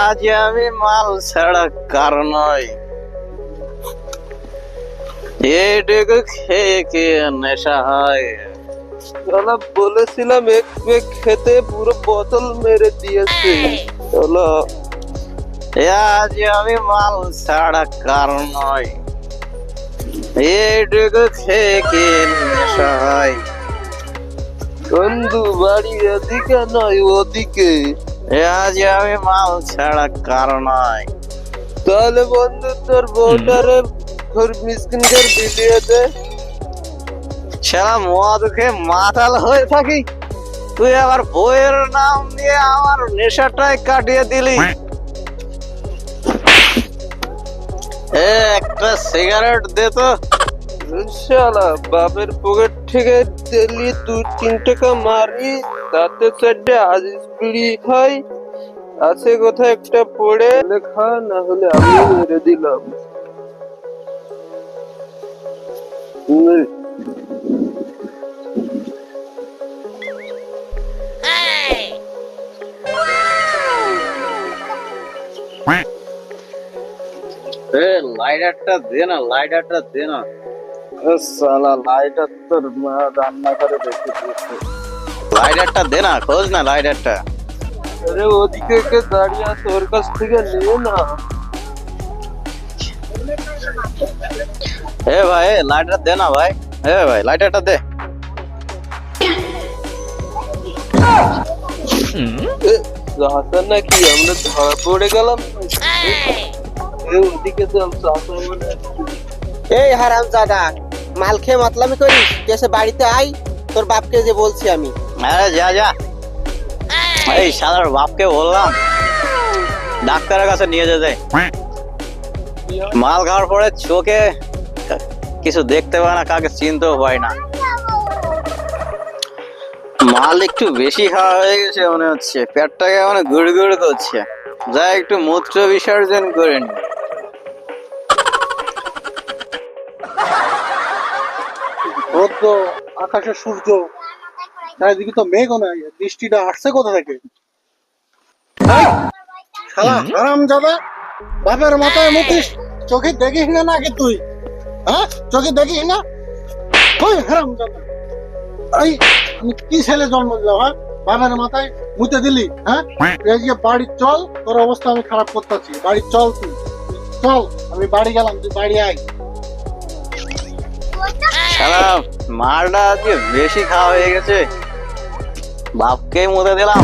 আজ আমি মাল ছাড়া কার নয় এটুকু খেয়ে কে নেশা হয়? শালা বলেছিলাম এক পেক খেতে পুরো বোতল মেরে দিয়েছে। এ আজ আমি মাল ছাড়া কার নয় এটুকু খেয়ে কে নেশা হয়? বন্ধু বাড়ি এদিকে নয় ওদিকে। আজ আমি মাল ছাড়া কার নয়। তাহলে বন্ধু তোর বউটারে ঘর মিসকিন করে বিলিয়ে দে। সারা মদ খেয়ে মাতাল হয়ে থাকি। তুই আবার বইয়ের নাম দিয়ে আমার নেশাটাই কাটিয়ে দিলি। একটা সিগারেট দে তো। শালা বাপের পকেট থেকে তেলি দু তিন টাকা মারি, তাতে চারটে আজিজ বিড়ি খাই, আছে কোথায় একটা পড়ে লেখা না হলে আমি মেরে দিলাম। লাইটারটা দে না লাইটারটা দে না শালা লাইটার তোর মা রান্না করে রেখে দিয়েছে। লাইটারটা দে না খোঁজ না লাইটারটা আরে ওদিকে কে দাঁড়িয়ে আছে ওর কাছ থেকে নে না। এ ভাই লাইটার দে না ভাই। এ ভাই লাইটারটা দে। এ, নাকি আমরা ধরা পড়ে গেলাম? ওদিকে চাষা মনে এই হারাম জাদা মাল খেয়ে মাতলামি করিস? দেশে বাড়িতে আই তোর বাপকে যে বলছি আমি। যা যা। এই শালার বাপকে বললাম, ডাক্তারের কাছে নিয়ে যেতে। মাল খাওয়ার পরে চোখে কিছু দেখতে পায় না কাকে চিনতেও পায় না। মাল একটু বেশি খাওয়া হয়ে গেছে মনে হচ্ছে। পেটটাকে মানে গুড় গুড় করছে। যা একটু মূত্র বিসর্জন করে নি। রোদ্র আকাশে সূর্য চারিদিকে তো মেঘও নাই বৃষ্টিটা আসছে কোথা থেকে? শালা হারাম দাদা বাপের মাথায় মুতিস চোখে দেখিস না নাকি তুই? হ্যাঁ? চোখে দেখিস না? কই হারাম দাদা এই আমি কি ছেলে জন্ম দিলাম হ্যাঁ? বাপের মাথায় মুতে দিলি হ্যাঁ? এই যে বাড়ি চল তোর অবস্থা আমি খারাপ করতেছি। বাড়ি চল তুই চল আমি বাড়ি গেলাম তুই বাড়ি আয়। শালা মালটা আজকে বেশি খাওয়া হয়ে গেছে। বাপকে মতে দিলাম।